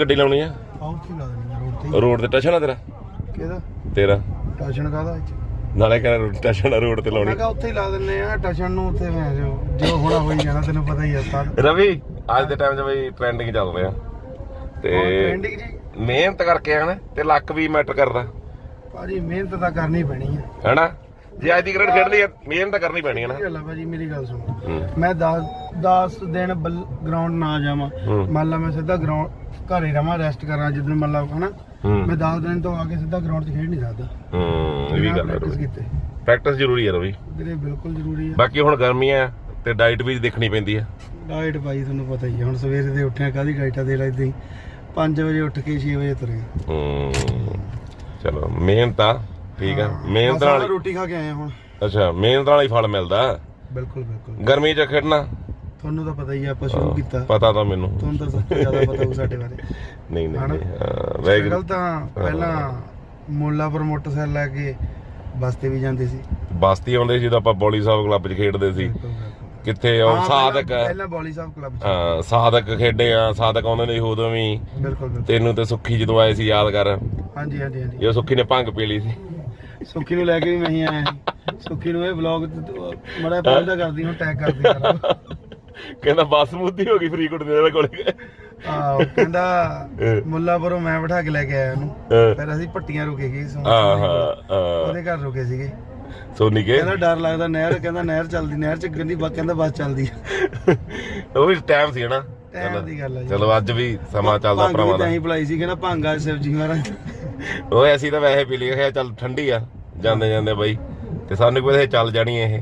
ਗੱਡੀ ਲਾਉਣੀ ਆ? ਆਹ ਉੱਥੇ ਲਾ ਦੇਣੀ ਆ ਰੋਡ ਤੇ ਰੋਡ ਤੇ ਟਸ਼ਨ ਆ ਤੇਰਾ? ਹੀ। ਕਿਹਦਾ? ਤੇਰਾ। ਟਸ਼ਨ ਕਾਹਦਾ ਇੱਥੇ? ਨਾਲੇ ਕਹਿੰਦਾ ਟਸ਼ਨ ਆ ਰੋਡ ਤੇ ਲਾਉਣੀ। ਮੈਂ ਕਿਹਾ ਉੱਥੇ ਹੀ ਲਾ ਦਿੰਨੇ ਆ ਟਸ਼ਨ ਨੂੰ ਉੱਥੇ ਮੈਂ ਜੋ ਜੋ ਹੋਣਾ ਹੋਈ ਜਾਣਾ ਤੈਨੂੰ ਪਤਾ ਹੀ ਆ ਸਾਰ। ਰਵੀ ਅੱਜ ਦੇ ਟਾਈਮ 'ਚ ਬਈ ਟ੍ਰੈਂਡਿੰਗ ਚੱਲ ਰਿਹਾ। ਤੇ ਟ੍ਰੈਂਡਿੰਗ ਜੀ? ਮਿਹਨਤ ਕਰਕੇ ਆਣਾ ਤੇ ਲੱਕ ਵੀ ਮੈਟਰ ਕਰਦਾ। ਭਾਜੀ ਮਿਹਨਤ ਤਾਂ ਕਰਨੀ ਪੈਣੀ ਆ। ਹੈਨਾ? ਜੇ ਅੱਜ ਦੀ ਕ੍ਰਿਕਟ ਖੇਡ ਲਈ ਮਿਹਨਤ ਤਾਂ ਕਰਨੀ ਪੈਣੀ ਹੈ ਨਾ। ਆ ਭਾਜੀ ਮੇਰੀ ਗੱਲ ਸੁਣ। ਹੂੰ। ਮੈਂ 10 10 ਦਿਨ ਗਰਾਊਂਡ ਨਾ ਜਾਵਾਂ। ਹੂੰ। ਮੰਨ ਲਾ ਮੈਂ ਸਿੱਧਾ ਗਰਾਊਂਡ ਘਰੇ ਰਵਾਂ ਰੈਸਟ ਕਰਾਂ ਜਿੱਦਣ ਮੰਨ ਲਾ ਹਨਾ। ਹੂੰ। ਮੈਂ 10 ਦਿਨ ਤੋਂ ਆ ਕੇ ਸਿੱਧਾ ਗਰਾਊਂਡ 'ਚ ਖੇਡ ਨਹੀਂ ਸਕਦਾ। ਹੂੰ ਇਹ ਵੀ ਗੱਲ ਹੈ ਪ੍ਰੈਕਟਿਸ ਰਵੀ ਕੀਤੇ। ਪ੍ਰੈਕਟਿਸ ਜ਼ਰੂਰੀ ਹੈ ਰਵੀ। ਵੀਰੇ ਬਿਲਕੁਲ ਜ਼ਰੂਰੀ ਆ। ਬਾਕੀ ਹੁਣ ਗਰਮੀਆਂ ਆ ਤੇ ਡਾਈਟ ਵੀ ਦੇਖਣੀ ਪੈਂਦੀ ਆ। ਡਾਈਟ ਭਾਈ ਤੁਹਾਨੂੰ ਪਤਾ ਹੀ ਆ। ਹੁਣ ਸਵੇਰੇ ਦੇ ਉੱਠਿਆ ਕਾਦੀ ਡਾਈਟਾ ਦੇ ਲਈ ਇਦਾਂ 5 ਵਜੇ ਉੱਠ ਕੇ 6 ਵਜੇ ਤੁਰੇ ਹੂੰ। ਚਲੋ ਮਿਹਨਤ ਆ। ਠੀਕ ਆ। ਮਿਹਨਤ ਨਾਲ ਰੋਟੀ ਖਾ ਕੇ ਆਏ ਆ ਹੁਣ। ਅੱਛਾ ਮਿਹਨਤ ਨਾਲ ਹੀ ਫਲ ਮਿਲਦਾ। ਬਿਲਕੁਲ ਬਿਲਕੁਲ। ਗਰਮੀ 'ਚ ਖੇਡਣਾ? ਤੁਹਾਨੂੰ ਤਾਂ ਪਤਾ ਹੀ ਆ ਆਪਾਂ ਸ਼ੁਰੂ ਕੀਤਾ। ਪਤਾ ਤਾਂ ਮੈਨੂੰ। ਤੁਹਾਨੂੰ ਤਾਂ ਸਭ ਤੋਂ ਜ਼ਿਆਦਾ ਪਤਾ ਹੋਊ ਸਾਡੇ ਬਾਰੇ। ਨਹੀਂ ਨਹੀਂ? ਨਹੀਂ, ਹਾਂ, ਵੈਗਰੂ ਤਾਂ ਪਹਿਲਾਂ ਮੁੱਲਾਪੁਰ ਮੋਟਰਸਾਈਕਲ ਲੈ ਕੇ ਬੱਸ ਤੇ ਵੀ ਜਾਂਦੇ ਸੀ। ਬਸਤੀ ਆਉਂਦੇ ਸੀ ਜਦੋਂ ਆਪਾਂ ਬੋਲੀ ਸਾਹਿਬ ਕਲੱਬ 'ਚ ਖੇਡਦੇ ਸੀ। ਬਿਲਕੁਲ, ਬਿਲਕੁਲ। ਕਿੱਥੇ ਉਹ ਹਾਂ, ਸਾਧਕ ਪਹਿਲਾਂ- ਪਹਿਲਾਂ ਬੋਲੀ ਸਾਹਿਬ ਕਲੱਬ ਚ। ਹਾਂ ਸਾਧਕ ਖੇਡੇ ਆ ਸਾਧਕ ਆਉਂਦੇ ਨੇ ਉਦੋਂ ਵੀ। ਬਿਲਕੁਲ ਬਿਲਕੁਲ। ਤੈਨੂੰ ਤੇ ਸੁੱਖੀ ਜਦੋਂ ਆਏ ਸੀ ਯਾਦ ਕਰ। ਹਾਂਜੀ ਹਾਂਜੀ ਹਾਂਜੀ। ਜਦੋਂ ਸੁੱਖੀ ਨੇ ਭੰਗ ਪੀ ਲਈ ਸੀ। ਸੁੱਖੀ ਨੂੰ ਲੈ ਕੇ ਵੀ ਮੈਂ ਹੀ ਆਇਆ ਸੀ। ਸੁੱਖੀ ਨੂੰ ਇਹ ਵਲੌਗ ਮੜਾ ਪਹੁੰਚਦਾ ਕਰਦੀ ਹੁਣ ਟੈਗ ਕਰਦੀ ਸਾਰਾ ਕਹਿੰਦਾ ਬੱਸ ਮੁੱਦੀ ਹੋ ਗਈ ਫਰੀਦਕੋਟ ਦੇ ਇਹਦੇ ਕੋਲੇ। ਆਹ ਕਹਿੰਦਾ। ਮੁੱਲਾਪੁਰੋਂ ਮੈਂ ਬਿਠਾ ਕੇ ਲੈ ਕੇ ਆਇਆ ਉਹਨੂੰ। ਹਾਂ। ਫਿਰ ਅਸੀਂ ਪੱਟੀਆਂ ਰੁਕੇ ਗਏ ਸੋਨੀ ਹਾਂ ਕੋਲ। ਹਾਂ ਉਹਦੇ ਘਰ ਰੁਕੇ ਸੀਗੇ। ਸੋਨੀ ਕੇ? ਕਹਿੰਦਾ ਡਰ ਲੱਗਦਾ ਨਹਿਰ ਕਹਿੰਦਾ ਨਹਿਰ ਚੱਲਦੀ ਨਹਿਰ ਚ ਕਹਿੰਦੀ ਬਾ ਕਹਿੰਦਾ ਬੱਸ ਚੱਲਦੀ ਆ। ਉਹ ਵੀ ਟਾਈਮ ਸੀ ਨਾ। ਟਾਈਮ ਦੀ ਗੱਲ ਆ ਜੀ। ਚਲੋ ਅੱਜ ਵੀ ਸਮਾਂ ਚੱਲਦਾ ਭੰਗ ਵੀ ਭਰਾਵਾਂ ਤਾਂ ਦਾ ਹੀ ਭਲਾਈ ਸੀ ਕਹਿੰਦਾ ਭੰਗਾ ਸ਼ਿਵਜੀ ਮਹਾਰਾਜ। ਓਏ ਅਸੀਂ ਤਾਂ ਵੈਸੇ ਪੀ ਲਈ ਚੱਲ ਠੰਡੀ ਆ ਜਾਂਦੇ ਜਾਂਦੇ ਬਾਈ। ਤੇ ਸਾਨੂੰ ਕੋਈ ਇਹ ਚੱਲ ਜਾਣੀ ਇਹ।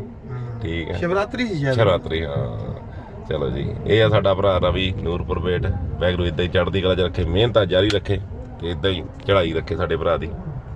ਠੀਕ ਹੈ ਸ਼ਿਵਰਾਤਰੀ ਸੀ ਸ਼ਾਇਦ। ਸ਼ਿਵਰਾਤਰੀ ਹਾਂ। ਚਲੋ ਜੀ ਇਹ ਆ ਸਾਡਾ ਭਰਾ ਰਵੀ ਨੂਰਪੁਰ ਬੇਟ। ਵੈਗਰੂ ਇਦਾਂ ਹੀ ਚੜ੍ਹਦੀ ਕਲਾ ਚ ਰੱਖੇ ਮਿਹਨਤਾਂ ਜਾਰੀ ਰੱਖੇ ਤੇ ਇਦਾਂ ਹੀ ਚੜ੍ਹਾਈ ਰੱਖੇ ਸਾਡੇ ਭਰਾ ਦੀ।